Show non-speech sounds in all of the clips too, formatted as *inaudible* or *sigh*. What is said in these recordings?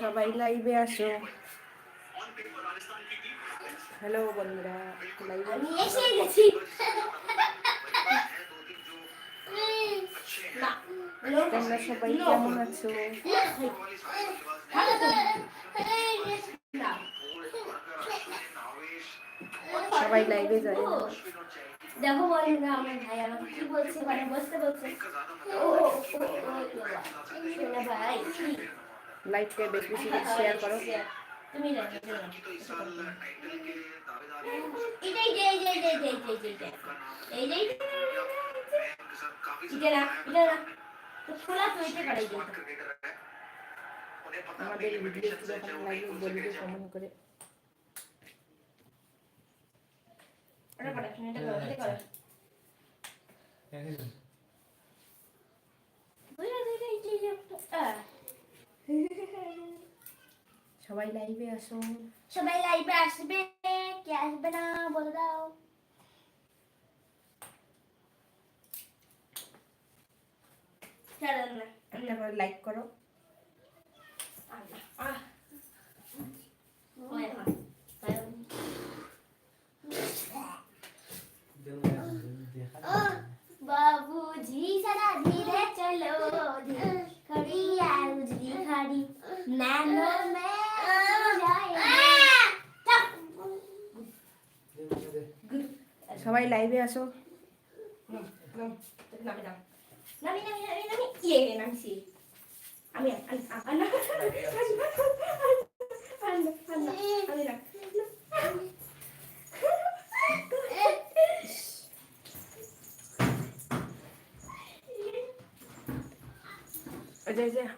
সবাই লাইভে আসো। হ্যালো বন্ধুরা। লাইভে আমি এসে গেছি। তোমরা সবাই কেমন আছো? সবাই লাইভে যায় দেখো বন্ধুরা আমার ভাই আমাকে কি বলছে মানে বসতে বলছে ও ভাই লাইকটা বেশি বেশি শেয়ার করো তুমি এটাই যে যে যে যে যে যে যে এই যে এটা খোলা তো এটা আমাদের ভিডিও যদি করে সবাই লাইভে আসো সবাই লাইভে আসবে কে আসবে না বলে দাও লাইক করো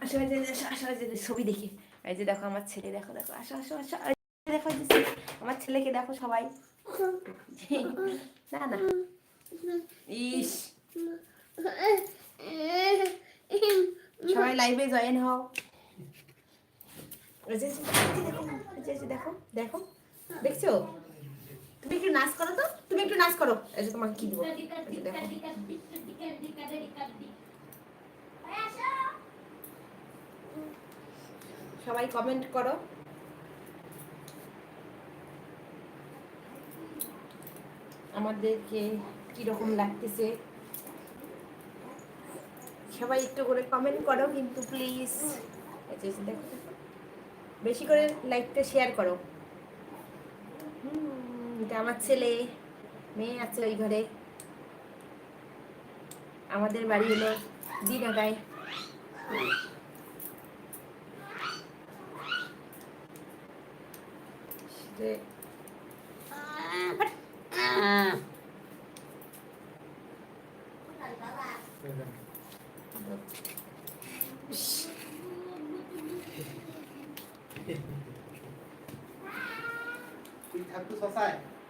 আসো, আসো, ওই যে, ছবি দেখি এই যে দেখো আমার ছেলে দেখো দেখো আসো আসো আসো দেখো। আমার ছেলেকে দেখো সবাই সবাই লাইভে জয়েন হও দেখো দেখো দেখছ তুমি একটু নাচ করো তো তুমি একটু নাচ করো এই যে তোমাকে কি দেবো সবাই কমেন্ট করো আমাদেরকে কীরকম লাগতেছে? সবাই একটু করে কমেন্ট করো কিন্তু প্লিজ দেখো। বেশি করে লাইকটা শেয়ার করো। এটা আমার ছেলে। মেয়ে আছে ওই ঘরে। আমাদের বাড়ি হলো দিনাগায়। যে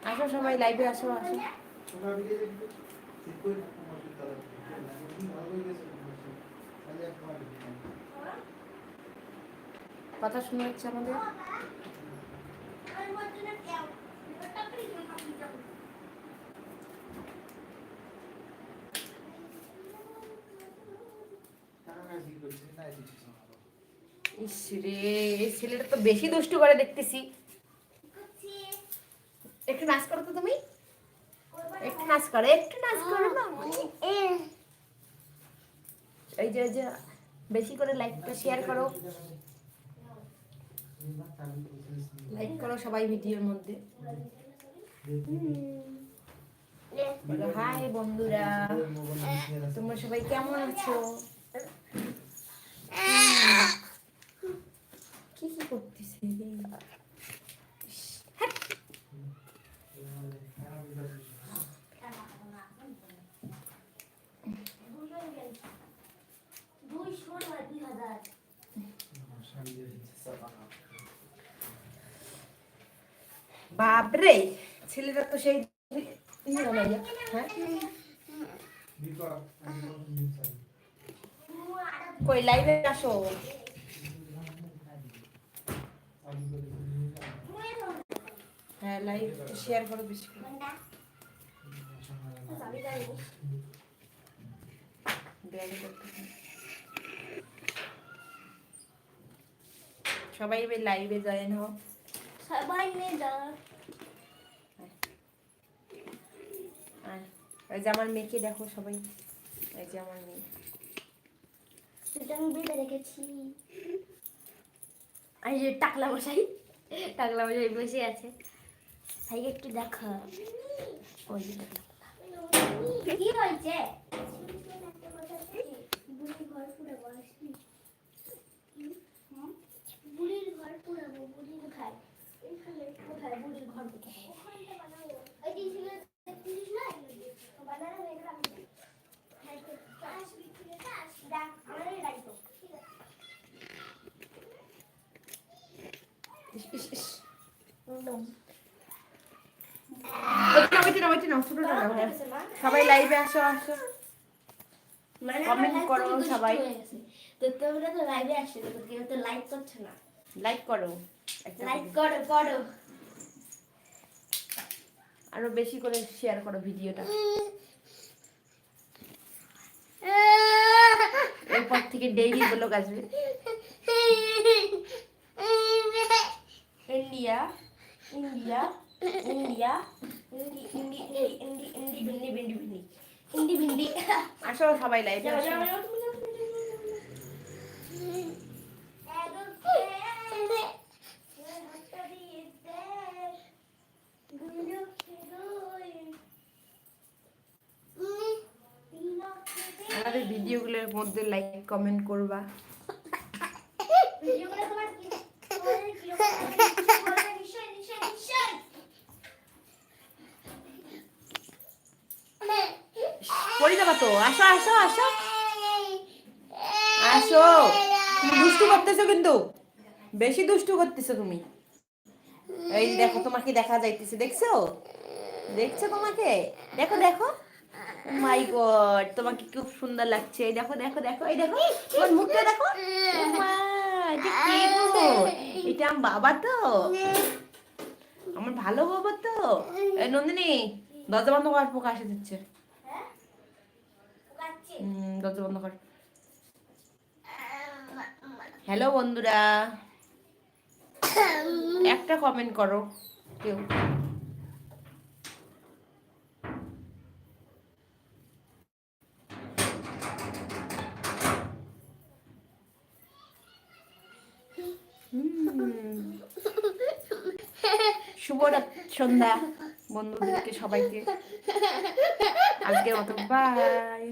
আসো সবাই লাইভে আসো আসো। কথা শোনা হচ্ছে আমাদের? ছেলেটা তো বেশি দুষ্টু করে দেখতেছি। একটু নাচ করো তো তুমি। একটু নাচ করো, একটু নাচ করো এই যে যে, বেশি করে লাইকটা শেয়ার করো। লাইক করো সবাই ভিডিওর মধ্যে। হাই বন্ধুরা, তোমরা সবাই কেমন আছো? কি কি করতেছে বাপরে ছেলেটা তো সেই হ্যাঁ? কই লাইভে আসো হ্যাঁ লাইভ শেয়ার করো বেশি। সবাই এবার লাইভে জয়েন হও সবাই এই যে আমার মেয়েকে দেখো সবাই। এই যে আমার মেয়ে। সেটা আমি বেঁধে রেখেছি। আর যে টাকলা মশাই টাকলা মশাই বসে আছে। ভাইকে একটু দেখা। ওই। কি হয়েছে বুড়ির ঘর পুরাবো বুড়ির ঘর এখানে কোথায় বুড়ির ঘর কোথায় ওই যে ছিল দেখছিস না বানানো হয়ে গেল দেখ আমাদের গাড়ি তো ঠিক আছে ইস, ইস, ইস। একদম। ওইটা নাও, ওইটা নাও, ওইটা নাও, ছোটোটা নাও। সবাই লাইভে আসো আসো। Comment আমার live করো সবাই। তো তোমরা তো লাইভে আসছো কেউ তো লাইক করছ না। লাইক করো। লাইক করো করো। আরও বেশি করে শেয়ার করো ভিডিওটা। এরপর থেকে ডেইলি ব্লগ আসবে। *laughs* ইন্ডিয়া ইন্ডিয়া ইন্ডিয়া ইন্ডি ইন্ডি ইন্ডি ইন্ডি ভিন্ডি ভিন্ডি ভিন্ডি ইন্ডি ভিন্ডি আসো সবাই লাইভে আসো। আমাদের ভিডিওগুলোর মধ্যে লাইক কমেন্ট করবা। ভিডিওগুলো তোমার কি তোমাদের কীরকম লাগে? নিশ্চয়ই নিশ্চয়ই নিশ্চয়ই বেশি দুষ্টু করতেছো তুমি। এই দেখো, তোমাকে দেখা যাইতেছে, দেখছ? দেখছ তোমাকে? দেখো দেখো। মাই গড তোমাকে খুব সুন্দর লাগছে। এই দেখো দেখো দেখো, এই দেখো। তোমার মুখটা দেখো। গো? এটা আমার বাবা তো। আমার ভালো বাবা তো। নন্দিনী, দরজা বন্ধ কর পোকা আসে দিচ্ছে। দরজা বন্ধ কর। হ্যালো বন্ধুরা। একটা কমেন্ট করো কেউ। শুভ সন্ধ্যা। বন্ধুদেরকে সবাইকে। আজকের মতো বাই